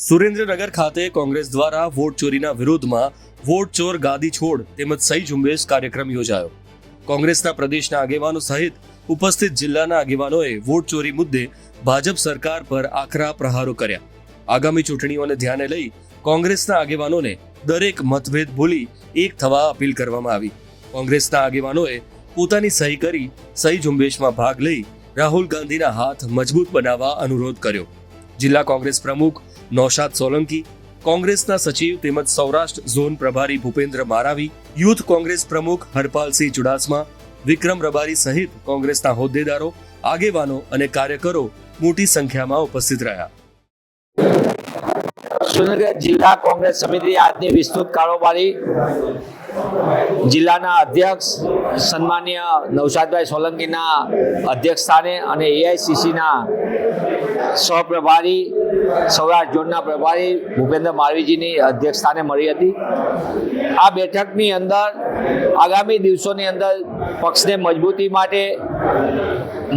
સુરેન્દ્રનગર ખાતે કોંગ્રેસ દ્વારા વોટ ચોરીના વિરોધમાં વોટ ચોર ગાદી છોડ તેમજ સહી ઝુંબેશ કાર્યક્રમ યોજાયો. કોંગ્રેસના પ્રદેશના આગેવાનો સહિત ઉપસ્થિત જિલ્લાના આગેવાનોએ વોટ ચોરી મુદ્દે ભાજપ સરકાર પર આકરા પ્રહારો કર્યા. આગામી ચૂંટણીઓને ધ્યાને લઈ કોંગ્રેસના આગેવાનોને દરેક મતભેદ ભૂલી એક થવા અપીલ કરવામાં આવી. કોંગ્રેસના આગેવાનોએ પોતાની સહી કરી સહી ઝુંબેશમાં ભાગ લઈ રાહુલ ગાંધીના હાથ મજબૂત બનાવવા અનુરોધ કર્યો. જિલ્લા કોંગ્રેસ પ્રમુખ નૌશાદ સોલંકી, કોંગ્રેસના સચિવ તેમજ સૌરાષ્ટ્ર ઝોન પ્રભારી ભૂપેન્દ્ર મારાવી, યુથ કોંગ્રેસ પ્રમુખ હરપાલસિંહ ચુડાસમા, વિક્રમ રબારી સહિત કોંગ્રેસના હોદ્દેદારો, આગેવાનો અને કાર્યકરો મોટી સંખ્યામાં ઉપસ્થિત રહ્યા. સુરેન્દ્રનગર જિલ્લા કોંગ્રેસ સમિતિ આજની વિસ્તૃત કારોબારી જિલ્લાના અધ્યક્ષ સન્માન્ય નવસાદભાઈ સોલંકીના અધ્યક્ષ સ્થાને અને એઆઈસીસીના સહપ્રભારી સૌરાષ્ટ્ર ઝોનના પ્રભારી ભૂપેન્દ્ર માળવીજીની અધ્યક્ષતાને મળી હતી. આ બેઠકની અંદર આગામી દિવસોની અંદર પક્ષને મજબૂતી માટે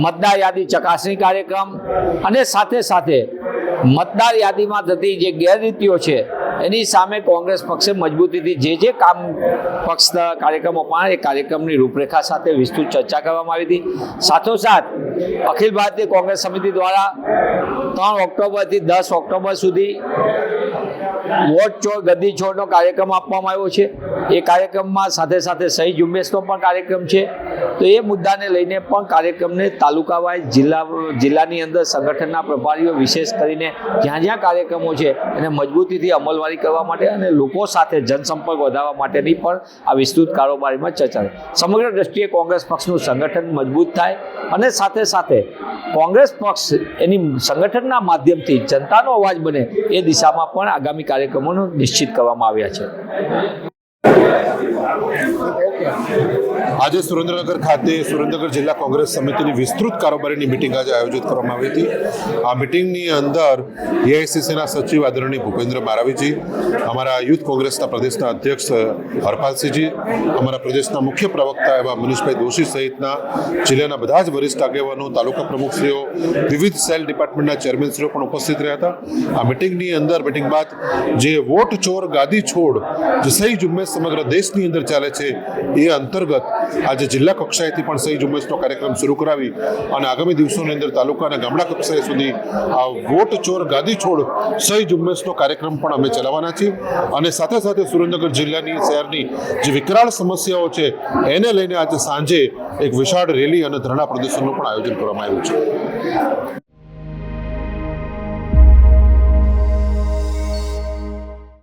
મતદાર યાદી ચકાસણી કાર્યક્રમ અને સાથે સાથે મતદાર યાદીમાં થતી જે ગેરરીતિઓ છે, એની સામે કોંગ્રેસ પક્ષે મજબૂતીથી જે જે કામ પક્ષ કાર્યક્રમો પણ એ કાર્યક્રમની રૂપરેખા સાથે વિસ્તૃત ચર્ચા કરવામાં આવી હતી. સાથોસાથ અખિલ ભારતીય કોંગ્રેસ સમિતિ દ્વારા ત્રણ ઓક્ટોબરથી દસ ઓક્ટોબર સુધી વોટ ચોર ગદ્દી છોડનો કાર્યક્રમ આપવામાં આવ્યો છે એ કાર્યક્રમમાં સાથે સાથે સહી ઝુંબેશનો પણ કાર્યક્રમ છે તો એ મુદ્દાને લઈને પણ કાર્યક્રમને તાલુકા વાઇઝ જિલ્લા, જિલ્લાની અંદર સંગઠનના પ્રભારીઓ વિશેષ કરીને જ્યાં જ્યાં કાર્યક્રમો છે એને મજબૂતીથી અમલવારી કરવા માટે અને લોકો સાથે જનસંપર્ક વધારવા માટેની પણ આ વિસ્તૃત કારોબારીમાં ચર્ચા. સમગ્ર દ્રષ્ટિએ કોંગ્રેસ પક્ષનું સંગઠન મજબૂત થાય અને સાથે સાથે કોંગ્રેસ પક્ષ એની સંગઠનના માધ્યમથી જનતાનો અવાજ બને એ દિશામાં પણ આગામી કાર્યક્રમોનું નિશ્ચિત કરવામાં આવ્યા છે. આજે સુરેન્દ્રનગર ખાતે સુરેન્દ્રનગર જિલ્લા કોંગ્રેસ સમિતિની વિસ્તૃત કારોબારીની મિટિંગ આજે આયોજિત કરવામાં આવી હતી. આ મિટિંગની અંદર એઆઈસીસીના સચિવ આદરણીય ભૂપેન્દ્ર મારાવીજી અમારા યુથ કોંગ્રેસના પ્રદેશના અધ્યક્ષ હરપાલસિંહજી, અમારા પ્રદેશના મુખ્ય પ્રવક્તા એવા મનીષભાઈ દોશી સહિતના જિલ્લાના બધા જ વરિષ્ઠ આગેવાનો, તાલુકા પ્રમુખશ્રીઓ, વિવિધ સેલ ડિપાર્ટમેન્ટના ચેરમેનશ્રીઓ પણ ઉપસ્થિત રહ્યા હતા. આ મિટિંગની અંદર, મિટિંગ બાદ જે વોટ ચોર ગાદી છોડ, જે સહી ઝુંબેશ સમગ્ર દેશની અંદર ચાલે છે એ અંતર્ગત આજે જિલ્લા કક્ષાએથી પણ સહી ઝુંબેશનો કાર્યક્રમ શરૂ કરાવી અને આગામી દિવસોની અંદર તાલુકા અને ગામડા કક્ષાએ સુધી આ વોટ ચોર ગાદી છોડ સહી ઝુંબેશનો કાર્યક્રમ પણ અમે ચલાવવાના છીએ. અને સાથે સાથે સુરેન્દ્રનગર જિલ્લાની, શહેરની જે વિકરાળ સમસ્યાઓ છે, એને લઈને આજે સાંજે એક વિશાળ રેલી અને ધરણા પ્રદર્શનનું પણ આયોજન કરવામાં આવ્યું છે.